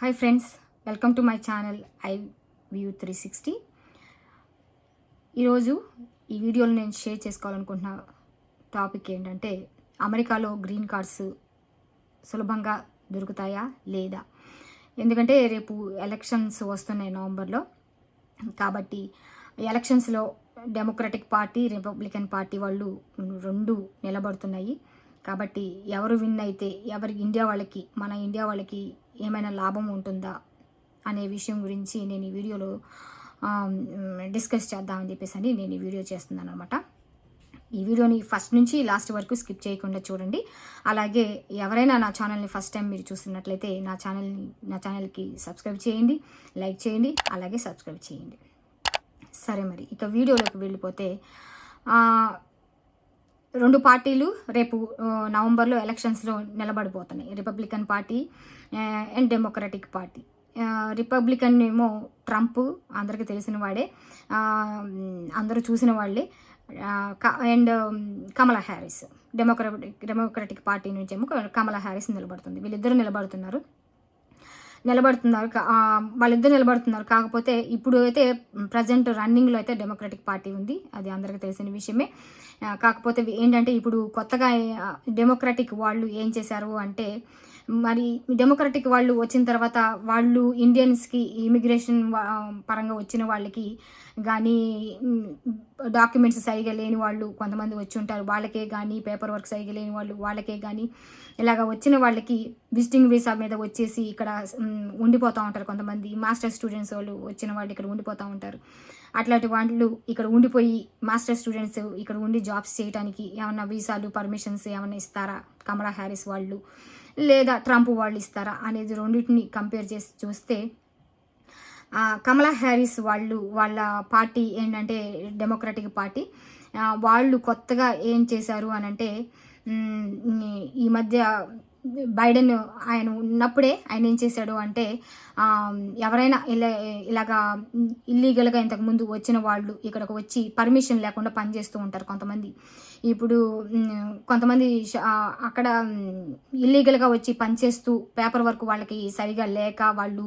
Hi friends welcome to my channel I view three sixty. ఈరోజు ఈ వీడియోలో నేను షేర్ చేసుకోవాలనుకుంటున్న టాపిక్ ఏంటంటే అమెరికాలో గ్రీన్ కార్డ్స్ సులభంగా దొరుకుతాయా లేదా? ఎందుకంటే రేపు ఎలక్షన్స్ వస్తున్నాయి నవంబర్లో. కాబట్టి ఎలక్షన్స్లో డెమోక్రటిక్ పార్టీ రిపబ్లికన్ పార్టీ వాళ్ళు రెండు నిలబడుతున్నాయి. కాబట్టి ఎవరు విన్ అయితే ఎవరి ఇండియా వాళ్ళకి మన ఇండియా వాళ్ళకి ఏమైనా లాభం ఉంటుందా అనే విషయం గురించి నేను ఈ వీడియోలో డిస్కస్ చేద్దామని చెప్పేసి అని నేను ఈ వీడియో చేస్తున్నాను అనమాట ఈ వీడియోని ఫస్ట్ నుంచి లాస్ట్ వరకు స్కిప్ చేయకుండా చూడండి. అలాగే ఎవరైనా నా ఛానల్ని ఫస్ట్ టైం మీరు చూస్తున్నట్లయితే నా ఛానల్ని నా ఛానల్కి సబ్స్క్రైబ్ చేయండి లైక్ చేయండి అలాగే సబ్స్క్రైబ్ చేయండి. సరే మరి ఇక వీడియోలోకి వెళ్ళిపోతే రెండు పార్టీలు రేపు నవంబర్లో ఎలక్షన్స్లో నిలబడిపోతున్నాయి. Republican party and Democratic party. Republican ఏమో ట్రంప్ అందరికీ తెలిసిన వాడే అందరూ చూసిన వాళ్ళే క- and Kamala Harris. Democratic Democratic party నుంచి ఏమో కమలా హ్యారిస్ నిలబడుతుంది. వీళ్ళిద్దరూ నిలబడుతున్నారు. నిలబడుతున్నారు వాళ్ళిద్దరు నిలబడుతున్నారు. కాకపోతే ఇప్పుడు అయితే ప్రజెంట్ రన్నింగ్లో అయితే డెమోక్రటిక్ పార్టీ ఉంది. అది అందరికీ తెలిసిన విషయమే. కాకపోతే ఏంటంటే ఇప్పుడు కొత్తగా డెమోక్రటిక్ వాళ్ళు ఏం చేశారు అంటే మరి డెమోక్రటిక్ వాళ్ళు వచ్చిన తర్వాత వాళ్ళు ఇండియన్స్కి ఇమిగ్రేషన్ పరంగా వచ్చిన వాళ్ళకి కానీ డాక్యుమెంట్స్ సరిగా లేని వాళ్ళు కొంతమంది వచ్చి ఉంటారు. వాళ్ళకే కానీ పేపర్ వర్క్ సరిగా లేని వాళ్ళు వాళ్ళకే కానీ ఇలాగ వచ్చిన వాళ్ళకి విజిటింగ్ వీసా మీద వచ్చేసి ఇక్కడ ఉండిపోతూ ఉంటారు కొంతమంది. మాస్టర్ స్టూడెంట్స్ వాళ్ళు వచ్చిన వాళ్ళు ఇక్కడ ఉండిపోతూ ఉంటారు. అట్లాంటి వాళ్ళు ఇక్కడ ఉండిపోయి మాస్టర్ స్టూడెంట్స్ ఇక్కడ ఉండి జాబ్స్ చేయడానికి ఏమన్నా వీసాలు పర్మిషన్స్ ఏమైనా ఇస్తారా? కమలా హ్యారిస్ వాళ్ళు. లేదా ట్రంప్ వాళ్ళు ఇస్తారా అనేది రెండింటిని కంపేర్ చేసి చూస్తే కమలా హ్యారిస్ వాళ్ళు వాళ్ళ పార్టీ ఏంటంటే డెమోక్రటిక్ పార్టీ వాళ్ళు కొత్తగా ఏం చేశారు అని అంటే ఈ మధ్య బైడెన్ ఆయన ఉన్నప్పుడే ఆయన ఏం చేశాడు అంటే ఎవరైనా ఇలా ఇలాగా ఇల్లీగల్గా ఇంతకుముందు వచ్చిన వాళ్ళు ఇక్కడికి వచ్చి పర్మిషన్ లేకుండా పనిచేస్తూ ఉంటారు కొంతమంది. ఇప్పుడు కొంతమంది అక్కడ ఇల్లీగల్గా వచ్చి పనిచేస్తూ పేపర్ వర్క్ వాళ్ళకి సరిగా లేక వాళ్ళు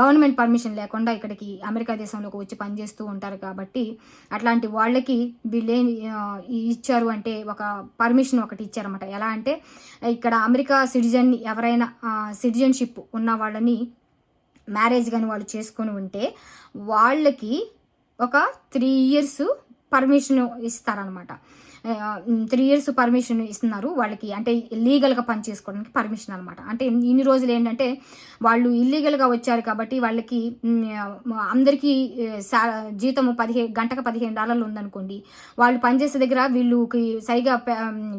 గవర్నమెంట్ పర్మిషన్ లేకుండా ఇక్కడికి అమెరికా దేశంలోకి వచ్చి పనిచేస్తూ ఉంటారు కాబట్టి అట్లాంటి వాళ్ళకి వీళ్ళేం ఇచ్చారు అంటే ఒక పర్మిషన్ ఒకటి ఇచ్చారన్నమాట. ఎలా అంటే ఇక్కడ అమెరికా సిటిజన్ ఎవరైనా సిటిజన్షిప్ ఉన్న వాళ్ళని మ్యారేజ్ కానీ వాళ్ళు చేసుకొని ఉంటే వాళ్ళకి ఒక త్రీ ఇయర్స్ పర్మిషన్ ఇస్తారనమాట త్రీ ఇయర్స్ పర్మిషన్ ఇస్తున్నారు. వాళ్ళకి అంటే లీగల్గా పని చేసుకోవడానికి పర్మిషన్ అనమాట అంటే ఇన్ని రోజులు ఏంటంటే వాళ్ళు ఇల్లీగల్గా వచ్చారు కాబట్టి వాళ్ళకి అందరికీ సా జీతము పదిహేను గంటకు పదిహేను డాలర్లు ఉందనుకోండి. వాళ్ళు పనిచేసే దగ్గర వీళ్ళకి సరిగా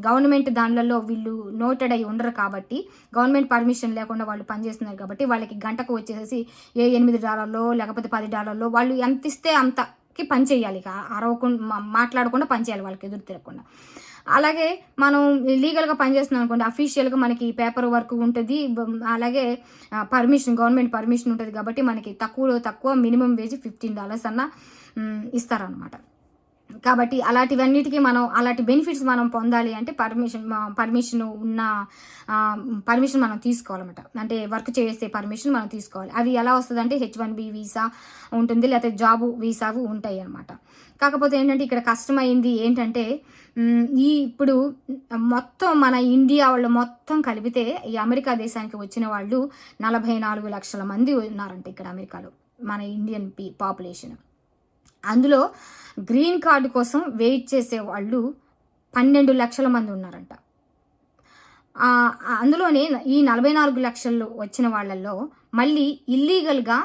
గవర్నమెంట్ దానిలలో వీళ్ళు నోటెడ్ అయి ఉండరు కాబట్టి గవర్నమెంట్ పర్మిషన్ లేకుండా వాళ్ళు పనిచేస్తున్నారు కాబట్టి వాళ్ళకి గంటకు వచ్చేసి ఏ ఎనిమిది డాలర్లో లేకపోతే పది డాలర్లో వాళ్ళు ఎంత ఇస్తే అంత వాళ్ళకి పని చేయాలి ఇక. అరవకుండా మాట్లాడకుండా పని చేయాలి వాళ్ళకి ఎదురు తిరగకుండా. అలాగే మనం లీగల్గా పనిచేస్తున్నాం అనుకోండి అఫీషియల్గా మనకి పేపర్ వర్క్ ఉంటుంది అలాగే పర్మిషన్ గవర్నమెంట్ పర్మిషన్ ఉంటుంది కాబట్టి మనకి తక్కువలో తక్కువ మినిమం వేజ్ ఫిఫ్టీన్ డాలర్స్ అన్న ఇస్తారనమాట కాబట్టి అలాంటివన్నిటికీ మనం అలాంటి బెనిఫిట్స్ మనం పొందాలి అంటే పర్మిషన్ పర్మిషన్ ఉన్న పర్మిషన్ మనం తీసుకోవాలన్నమాట. అంటే వర్క్ చేసే పర్మిషన్ మనం తీసుకోవాలి. అవి ఎలా వస్తుంది అంటే హెచ్ వన్ బి వీసా ఉంటుంది లేకపోతే జాబ్ వీసావు ఉంటాయి అనమాట కాకపోతే ఏంటంటే ఇక్కడ కష్టమైంది ఏంటంటే ఈ ఇప్పుడు మొత్తం మన ఇండియా వాళ్ళు మొత్తం కలిపితే ఈ అమెరికా దేశానికి వచ్చిన వాళ్ళు నలభై నాలుగు లక్షల మంది ఉన్నారంట ఇక్కడ అమెరికాలో మన ఇండియన్ పీ పాపులేషన్ అందులో గ్రీన్ కార్డు కోసం వెయిట్ చేసే వాళ్ళు పన్నెండు లక్షల మంది ఉన్నారంట. అందులోనే ఈ నలభై నాలుగు లక్షలు వచ్చిన వాళ్ళల్లో మళ్ళీ ఇల్లీగల్గా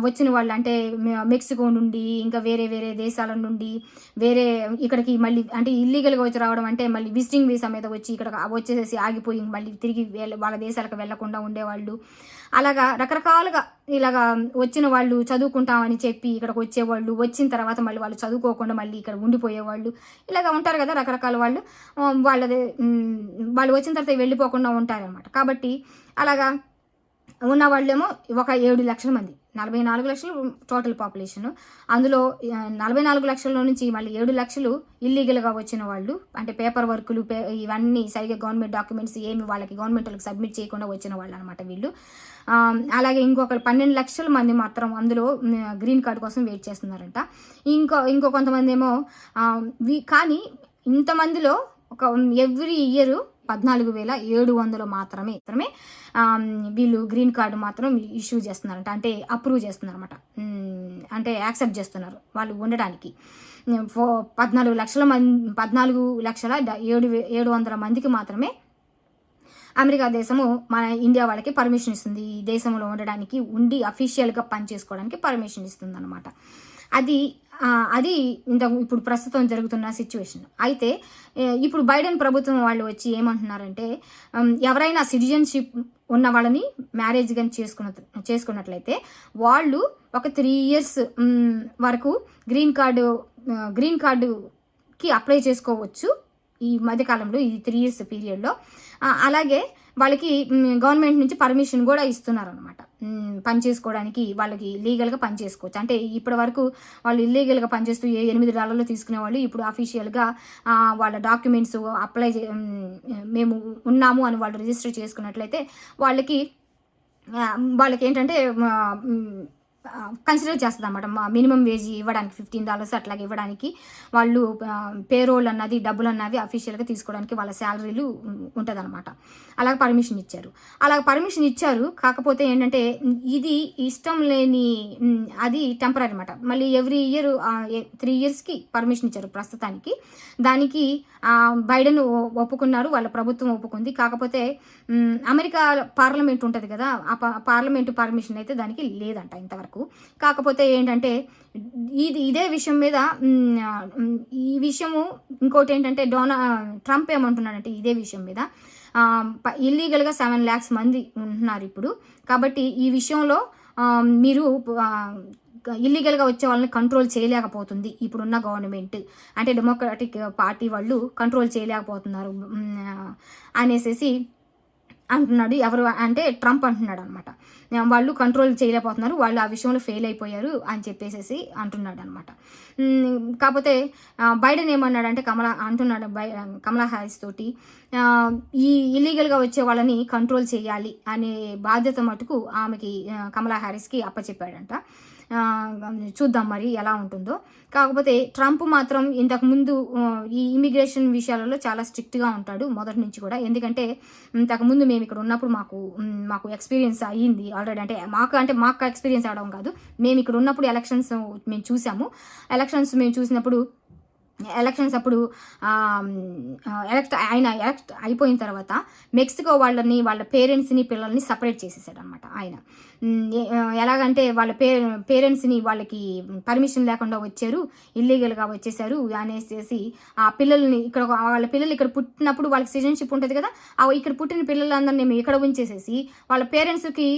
వచ్చిన వాళ్ళు అంటే మె- మెక్సికో నుండి ఇంకా వేరే వేరే దేశాల నుండి వేరే ఇక్కడికి మళ్ళీ అంటే ఇల్లీగల్గా వచ్చి రావడం అంటే మళ్ళీ విజిటింగ్ వీసా మీద వచ్చి ఇక్కడ వచ్చేసేసి ఆగిపోయి మళ్ళీ తిరిగి వాళ్ళ దేశాలకు వెళ్ళకుండా ఉండేవాళ్ళు. అలాగా రకరకాలుగా ఇలాగా వచ్చిన వాళ్ళు చదువుకుంటామని చెప్పి ఇక్కడికి వచ్చేవాళ్ళు వచ్చిన తర్వాత మళ్ళీ వాళ్ళు చదువుకోకుండా మళ్ళీ ఇక్కడ ఉండిపోయేవాళ్ళు. ఇలాగ ఉంటారు కదా రకరకాల వాళ్ళు. వాళ్ళది వాళ్ళు వచ్చిన తర్వాత వెళ్ళిపోకుండా ఉంటారనమాట కాబట్టి అలాగా ఉన్న వాళ్ళేమో ఒక ఏడు లక్షల మంది. నలభై నాలుగు లక్షలు టోటల్ పాపులేషన్. అందులో నలభై నాలుగు లక్షల నుంచి మళ్ళీ ఏడు లక్షలు ఇల్లీగల్గా వచ్చిన వాళ్ళు అంటే పేపర్ వర్కులు పే ఇవన్నీ సరిగ్గా గవర్నమెంట్ డాక్యుమెంట్స్ ఏమి వాళ్ళకి గవర్నమెంట్ వాళ్ళకి సబ్మిట్ చేయకుండా వచ్చిన వాళ్ళు. అనమాట వీళ్ళు అలాగే ఇంకొక పన్నెండు లక్షల మంది మాత్రం అందులో గ్రీన్ కార్డ్ కోసం వెయిట్ చేస్తున్నారంట. ఇంకో ఇంకో కొంతమంది ఏమో కానీ ఇంతమందిలో ఒక ఎవ్రీ ఇయర్ పద్నాలుగు వేల ఏడు వందలు మాత్రమే మాత్రమే వీళ్ళు గ్రీన్ కార్డు మాత్రం ఇష్యూ చేస్తున్నారంట. అంటే అప్రూవ్ చేస్తున్నారన్నమాట. అంటే యాక్సెప్ట్ చేస్తున్నారు వాళ్ళు ఉండడానికి. ఫో పద్నాలుగు లక్షల మంది పద్నాలుగు లక్షల ఏడు ఏడు వందల మందికి మాత్రమే అమెరికా దేశము మన ఇండియా వాళ్ళకి పర్మిషన్ ఇస్తుంది. ఈ దేశంలో ఉండడానికి ఉండి అఫీషియల్గా పని చేసుకోవడానికి పర్మిషన్ ఇస్తుంది అనమాట అది అది ఇంత ఇప్పుడు ప్రస్తుతం జరుగుతున్న సిచ్యువేషన్ అయితే ఇప్పుడు బైడెన్ ప్రభుత్వం వాళ్ళు వచ్చి ఏమంటున్నారంటే ఎవరైనా సిటిజన్షిప్ ఉన్న వాళ్ళని మ్యారేజ్ కానీ చేసుకున్న చేసుకున్నట్లయితే వాళ్ళు ఒక త్రీ ఇయర్స్ వరకు గ్రీన్ కార్డు గ్రీన్ కార్డుకి అప్లై చేసుకోవచ్చు ఈ మధ్యకాలంలో ఈ త్రీ ఇయర్స్ పీరియడ్లో అలాగే వాళ్ళకి గవర్నమెంట్ నుంచి పర్మిషన్ కూడా ఇస్తున్నారు అనమాట పని చేసుకోవడానికి వాళ్ళకి లీగల్గా పని చేసుకోవచ్చు. అంటే ఇప్పటి వరకు వాళ్ళు ఇల్లీగల్గా పనిచేస్తూ ఏ ఎనిమిది డాలర్లు తీసుకునే వాళ్ళు ఇప్పుడు అఫీషియల్గా వాళ్ళ డాక్యుమెంట్స్ అప్లై చే మేము ఉన్నాము అని వాళ్ళు రిజిస్టర్ చేసుకున్నట్లయితే వాళ్ళకి వాళ్ళకి ఏంటంటే కన్సిడర్ చేస్తుంది అనమాట మినిమం వేజ్ ఇవ్వడానికి ఫిఫ్టీన్ డాలర్స్ అట్లాగే ఇవ్వడానికి వాళ్ళు పేరోల్ అన్నది డబ్బులు అన్నది అఫీషియల్గా తీసుకోవడానికి వాళ్ళ శాలరీలు ఉంటుంది అనమాట పర్మిషన్ ఇచ్చారు. అలాగ పర్మిషన్ ఇచ్చారు. కాకపోతే ఏంటంటే ఇది ఇష్టం లేని అది టెంపరీ అనమాట మళ్ళీ ఎవ్రీ ఇయర్ త్రీ ఇయర్స్కి పర్మిషన్ ఇచ్చారు ప్రస్తుతానికి. దానికి ఆ, బైడెన్ ఒప్పుకున్నారు వాళ్ళ ప్రభుత్వం ఒప్పుకుంది. కాకపోతే అమెరికా పార్లమెంట్ ఉంటుంది కదా ఆ పార్లమెంటు పర్మిషన్ అయితే దానికి లేదంట ఇంతవరకు. కాకపోతే ఏంటంటే ఇది ఇదే విషయం మీద ఈ విషయము ఇంకోటి ఏంటంటే డొనా ట్రంప్ ఏమంటున్నాడంటే ఇదే విషయం మీద. ఇల్లీగల్గా సెవెన్ ల్యాక్స్ మంది ఉంటున్నారు ఇప్పుడు. కాబట్టి ఈ విషయంలో మీరు ఇల్లీగల్గా వచ్చే వాళ్ళని కంట్రోల్ చేయలేకపోతుంది ఇప్పుడున్న గవర్నమెంట్ అంటే డెమోక్రాటిక్ పార్టీ వాళ్ళు కంట్రోల్ చేయలేకపోతున్నారు. అనేసేసి అంటున్నాడు. ఎవరు అంటే ట్రంప్ అంటున్నాడు అనమాట వాళ్ళు కంట్రోల్ చేయలేకపోతున్నారు. వాళ్ళు ఆ విషయంలో ఫెయిల్ అయిపోయారు అని చెప్పేసి అంటున్నాడు అనమాట కాకపోతే ఆ, బైడెన్ ఏమన్నాడంటే కమలా అంటున్నాడు బై కమలా హారిస్ తోటి ఈ ఇల్లీగల్గా వచ్చే వాళ్ళని కంట్రోల్ చేయాలి అనే బాధ్యత మటుకు ఆమెకి కమలా హారిస్కి అప్పచెప్పాడంట. చూద్దాం మరి ఎలా ఉంటుందో. కాకపోతే ట్రంప్ మాత్రం ఇంతకు ముందు ఈ ఇమిగ్రేషన్ విషయాలలో చాలా స్ట్రిక్ట్గా ఉంటాడు మొదటి నుంచి కూడా. ఎందుకంటే ఇంతకు ముందు మేము ఇక్కడ ఉన్నప్పుడు మాకు మాకు ఎక్స్పీరియన్స్ అయ్యింది ఆల్రెడీ. అంటే మాకు అంటే మాకు ఎక్స్పీరియన్స్ అవడం కాదు. మేము ఇక్కడ ఉన్నప్పుడు ఎలక్షన్స్ మేము చూసాము. ఎలక్షన్స్ మేము చూసినప్పుడు ఎలక్షన్స్ అప్పుడు ఎలక్ట్ ఆయన ఎలక్ట్ అయిపోయిన తర్వాత మెక్సికో వాళ్ళని వాళ్ళ పేరెంట్స్ని పిల్లల్ని సపరేట్ చేసేసాడు అనమాట ఆయన ఎలాగంటే వాళ్ళ పే పేరెంట్స్ని వాళ్ళకి పర్మిషన్ లేకుండా వచ్చారు ఇల్లీగల్గా వచ్చేసారు అనేసి ఆ పిల్లల్ని ఇక్కడ వాళ్ళ పిల్లలు ఇక్కడ పుట్టినప్పుడు వాళ్ళకి సిటిజన్షిప్ ఉంటుంది కదా ఆ ఇక్కడ పుట్టిన పిల్లలందరినీ మేము ఇక్కడ ఉంచేసేసి వాళ్ళ పేరెంట్స్కి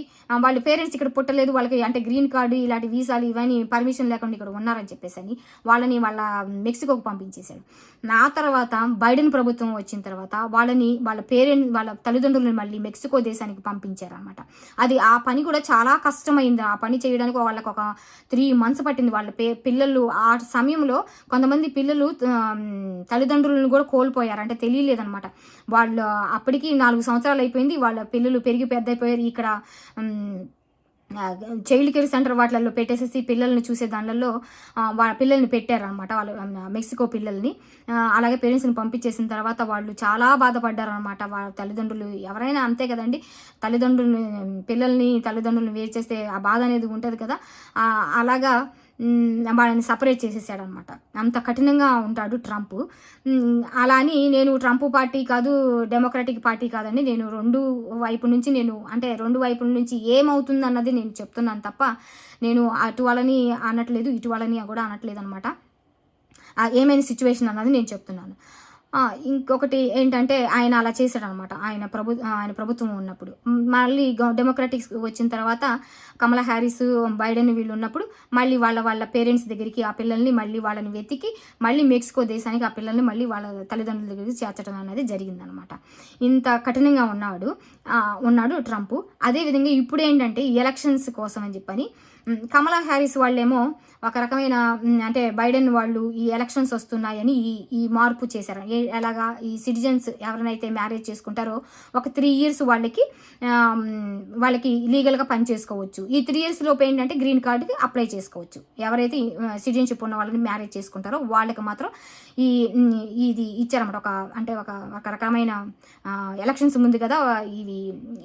వాళ్ళ పేరెంట్స్ ఇక్కడ పుట్టలేదు వాళ్ళకి అంటే గ్రీన్ కార్డు ఇలాంటి వీసాలు ఇవన్నీ పర్మిషన్ లేకుండా ఇక్కడ ఉన్నారని చెప్పేసి అని వాళ్ళని వాళ్ళ మెక్సికోకు పంపించేశాడు. నా తర్వాత బైడెన్ ప్రభుత్వం వచ్చిన తర్వాత వాళ్ళని వాళ్ళ పేరెంట్ వాళ్ళ తల్లిదండ్రులను మళ్ళీ మెక్సికో దేశానికి పంపించారనమాట అది ఆ పని కూడా చాలా కష్టమైంది. ఆ పని చేయడానికి వాళ్ళకు ఒక త్రీ మంత్స్ పట్టింది. వాళ్ళ పే పిల్లలు ఆ సమయంలో కొంతమంది పిల్లలు తల్లిదండ్రులను కూడా కోల్పోయారు. అంటే తెలియలేదనమాట వాళ్ళు అప్పటికి నాలుగు సంవత్సరాలు అయిపోయింది. వాళ్ళ పిల్లలు పెరిగి పెద్ద అయిపోయారు ఇక్కడ చైల్డ్ కేర్ సెంటర్ వాటిలలో పెట్టేసేసి పిల్లల్ని చూసే దానిలలో వా పిల్లల్ని పెట్టారనమాట వాళ్ళు మెక్సికో పిల్లల్ని. అలాగే పేరెంట్స్ని పంపించేసిన తర్వాత వాళ్ళు చాలా బాధపడ్డారనమాట వాళ్ళ తల్లిదండ్రులు ఎవరైనా అంతే కదండి. తల్లిదండ్రులు పిల్లల్ని తల్లిదండ్రులను వేరు చేస్తే ఆ బాధ అనేది ఉంటుంది కదా. అలాగా వాళ్ళని సపరేట్ చేసేసాడనమాట. అంత కఠినంగా ఉంటాడు ట్రంప్. అలా అని నేను ట్రంప్ పార్టీ కాదు డెమోక్రటిక్ పార్టీ కాదండి. నేను రెండు వైపు నుంచి నేను అంటే రెండు వైపుల నుంచి ఏమవుతుంది అన్నది నేను చెప్తున్నాను తప్ప నేను అటు వాళ్ళని అనట్లేదు ఇటు వాళ్ళని కూడా అనట్లేదు అనమాట ఏమైనా సిచ్యువేషన్ అన్నది నేను చెప్తున్నాను. ఇంకొకటి ఏంటంటే ఆయన అలా చేశాడు అనమాట ఆయన ప్రభు ఆయన ప్రభుత్వం ఉన్నప్పుడు. మళ్ళీ డెమోక్రటిక్స్ వచ్చిన తర్వాత కమలా హ్యారిస్ బైడెన్ వీళ్ళు ఉన్నప్పుడు మళ్ళీ వాళ్ళ వాళ్ళ పేరెంట్స్ దగ్గరికి ఆ పిల్లల్ని మళ్ళీ వాళ్ళని వెతికి మళ్ళీ మెక్సికో దేశానికి ఆ పిల్లల్ని మళ్ళీ వాళ్ళ తల్లిదండ్రుల దగ్గరికి చేర్చడం అనేది జరిగిందనమాట. ఇంత కఠినంగా ఉన్నాడు ఉన్నాడు ట్రంప్ అదేవిధంగా ఇప్పుడు ఏంటంటే ఈ ఎలక్షన్స్ కోసం అని చెప్పని కమలా హ్యారిస్ వాళ్ళేమో ఒక రకమైన అంటే బైడెన్ వాళ్ళు ఈ ఎలక్షన్స్ వస్తున్నాయని ఈ ఈ మార్పు చేశారు. ఏ ఎలాగా ఈ సిటిజన్స్ ఎవరినైతే మ్యారేజ్ చేసుకుంటారో ఒక త్రీ ఇయర్స్ వాళ్ళకి వాళ్ళకి లీగల్గా పని చేసుకోవచ్చు. ఈ త్రీ ఇయర్స్ లోపు ఏంటంటే గ్రీన్ కార్డుకి అప్లై చేసుకోవచ్చు. ఎవరైతే సిటిజన్షిప్ ఉన్న వాళ్ళని మ్యారేజ్ చేసుకుంటారో వాళ్ళకి మాత్రం ఈ ఇది ఇచ్చారన్నమాట. ఒక అంటే ఒక ఒక రకమైన ఎలక్షన్స్ ముందు కదా ఇవి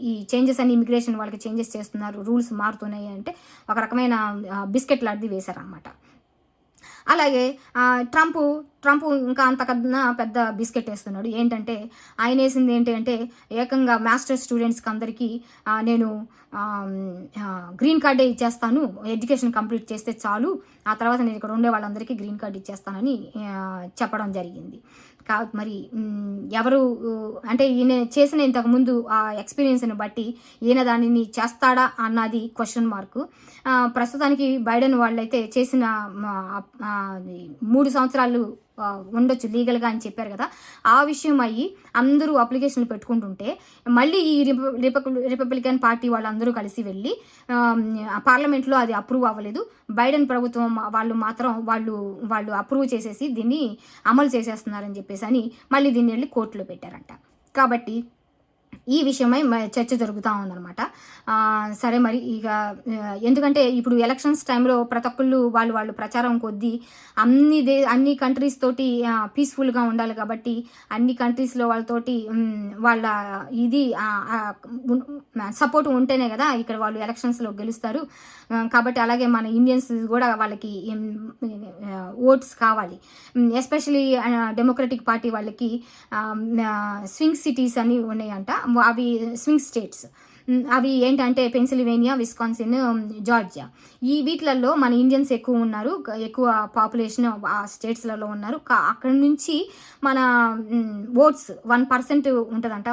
ఈ చేంజెస్ అని ఇమిగ్రేషన్ వాళ్ళకి చేంజెస్ చేస్తున్నారు రూల్స్ మారుతున్నాయి అంటే ఒక రకమైన బిస్కెట్ లాంటిది వేశారనమాట అలాగే ట్రంప్ ట్రంప్ ఇంకా అంతకన్నా పెద్ద బిస్కెట్ వేస్తున్నాడు. ఏంటంటే ఆయన వేసింది ఏంటి అంటే ఏకంగా మాస్టర్ స్టూడెంట్స్కి అందరికీ నేను గ్రీన్ కార్డే ఇచ్చేస్తాను. ఎడ్యుకేషన్ కంప్లీట్ చేస్తే చాలు. ఆ తర్వాత నేను ఇక్కడ ఉండే వాళ్ళందరికీ గ్రీన్ కార్డ్ ఇచ్చేస్తానని చెప్పడం జరిగింది. కా మరి ఎవరు అంటే ఈయన చేసిన ఇంతకు ముందు ఆ ఎక్స్పీరియన్స్ని బట్టి ఈయన దానిని చేస్తాడా అన్నది క్వశ్చన్ మార్కు. ప్రస్తుతానికి బైడెన్ వాళ్ళైతే చేసిన మూడు సంవత్సరాలు ఉండొచ్చు లీగల్గా అని చెప్పారు కదా. ఆ విషయం అయ్యి అందరూ అప్లికేషన్లు పెట్టుకుంటుంటే మళ్ళీ ఈ రిపబ్లి- రిపబ్లికన్ పార్టీ వాళ్ళందరూ కలిసి వెళ్ళి పార్లమెంట్లో అది అప్రూవ్ అవ్వలేదు. బైడెన్ ప్రభుత్వం వాళ్ళు మాత్రం వాళ్ళు వాళ్ళు అప్రూవ్ చేసేసి దీన్ని అమలు చేసేస్తున్నారని చెప్పేసి అని మళ్ళీ దీన్ని వెళ్ళి కోర్టులో పెట్టారంట. కాబట్టి ఈ విషయమై మ- చర్చ జరుగుతూ ఉందన్నమాట. సరే మరి ఇక ఎందుకంటే ఇప్పుడు ఎలక్షన్స్ టైంలో ప్రతి ఒక్కళ్ళు వాళ్ళు వాళ్ళు ప్రచారం కొద్దీ అన్ని దే అన్ని కంట్రీస్ తోటి పీస్ఫుల్గా ఉండాలి కాబట్టి అన్ని కంట్రీస్లో వాళ్ళతోటి వాళ్ళ ఇది సపోర్ట్ ఉంటేనే కదా ఇక్కడ వాళ్ళు ఎలక్షన్స్లో గెలుస్తారు. కాబట్టి అలాగే మన ఇండియన్స్ కూడా వాళ్ళకి ఓట్స్ కావాలి. ఎస్పెషలీ డెమోక్రటిక్ పార్టీ వాళ్ళకి స్వింగ్ సిటీస్ అని ఉన్నాయంట. అవి స్వింగ్ స్టేట్స్ మ్, అవి ఏంటంటే పెన్సిల్వేనియా విస్కాన్సిన్ జార్జియా. ఈ వీటిలలో మన ఇండియన్స్ ఎక్కువ ఉన్నారు ఎక్కువ పాపులేషన్ ఆ స్టేట్స్లలో ఉన్నారు. అక్కడ నుంచి మన ఓట్స్ వన్ పర్సెంట్ ఉంటుందంట.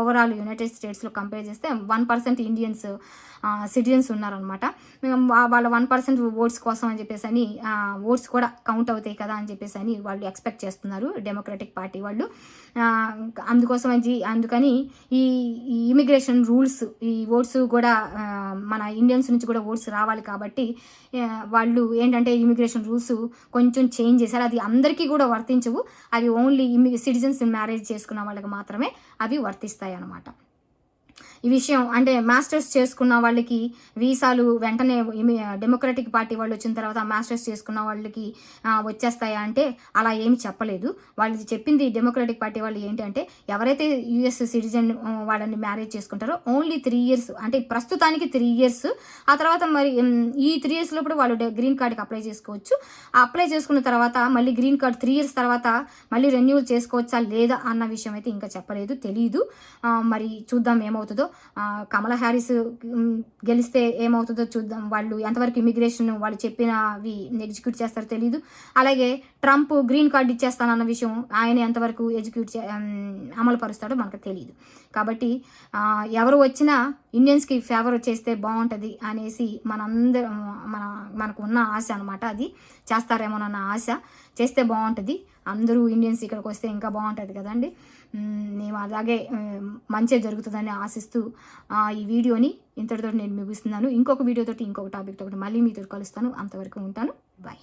ఓవరాల్ యునైటెడ్ స్టేట్స్లో కంపేర్ చేస్తే వన్ పర్సెంట్ ఇండియన్స్ సిటిజన్స్ ఉన్నారనమాట వాళ్ళ వన్ పర్సెంట్ ఓట్స్ కోసం అని చెప్పేసి అని ఓట్స్ కూడా కౌంట్ అవుతాయి కదా అని చెప్పేసి అని వాళ్ళు ఎక్స్పెక్ట్ చేస్తున్నారు డెమోక్రటిక్ పార్టీ వాళ్ళు. అందుకోసం అని అందుకని ఈ ఇమిగ్రేషన్ రూల్ రూల్స్ ఈ ఓట్స్ కూడా మన ఇండియన్స్ నుంచి కూడా ఓట్స్ రావాలి కాబట్టి వాళ్ళు ఏంటంటే ఇమిగ్రేషన్ రూల్స్ కొంచెం చేంజ్ చేశారు. అది అందరికీ కూడా వర్తించవు. అవి ఓన్లీ ఇమి సిటిజన్స్ మ్యారేజ్ చేసుకున్న వాళ్ళకి మాత్రమే అవి వర్తిస్తాయి అన్నమాట ఈ విషయం అంటే మాస్టర్స్ చేసుకున్న వాళ్ళకి వీసాలు వెంటనే డెమోక్రటిక్ పార్టీ వాళ్ళు వచ్చిన తర్వాత మాస్టర్స్ చేసుకున్న వాళ్ళకి వచ్చేస్తాయా అంటే అలా ఏమి చెప్పలేదు. వాళ్ళు చెప్పింది డెమోక్రటిక్ పార్టీ వాళ్ళు ఏంటంటే ఎవరైతే యుఎస్ సిటిజన్ వాళ్ళని మ్యారేజ్ చేసుకుంటారో ఓన్లీ త్రీ ఇయర్స్ అంటే ప్రస్తుతానికి త్రీ ఇయర్స్ ఆ తర్వాత మరి ఈ త్రీ ఇయర్స్ లోపల వాళ్ళు గ్రీన్ కార్డ్కి అప్లై చేసుకోవచ్చు. ఆ అప్లై చేసుకున్న తర్వాత మళ్ళీ గ్రీన్ కార్డ్ త్రీ ఇయర్స్ తర్వాత మళ్ళీ రెన్యూవల్ చేసుకోవచ్చా లేదా అన్న విషయం అయితే ఇంకా చెప్పలేదు తెలియదు మరి చూద్దాం ఏమవుతుంది. ఏమవుతుందో కమలా హ్యారిస్ గెలిస్తే ఏమవుతుందో చూద్దాం. వాళ్ళు ఎంతవరకు ఇమిగ్రేషన్ వాళ్ళు చెప్పినవి ఎగ్జిక్యూట్ చేస్తారో తెలియదు అలాగే ట్రంప్ గ్రీన్ కార్డు ఇచ్చేస్తానన్న విషయం ఆయన ఎంతవరకు ఎగ్జిక్యూట్ చే అమలు పరుస్తాడో మనకు తెలియదు కాబట్టి ఎవరు వచ్చినా ఇండియన్స్కి ఫేవర్ చేస్తే బాగుంటుంది అనేసి మనందరం మన మనకు ఉన్న ఆశ అనమాట అది. చేస్తారేమోనన్న ఆశ. చేస్తే బాగుంటుంది. అందరూ ఇండియన్స్ ఇక్కడికి వస్తే ఇంకా బాగుంటుంది కదండి. మేము అలాగే మంచి జరుగుతుందని ఆశిస్తూ ఆ, ఈ వీడియోని ఇంతటితో నేను ముగిస్తున్నాను. ఇంకొక వీడియోతో ఇంకొక టాపిక్ తోటి మళ్ళీ మీతో కలుస్తాను. అంతవరకు ఉంటాను. బాయ్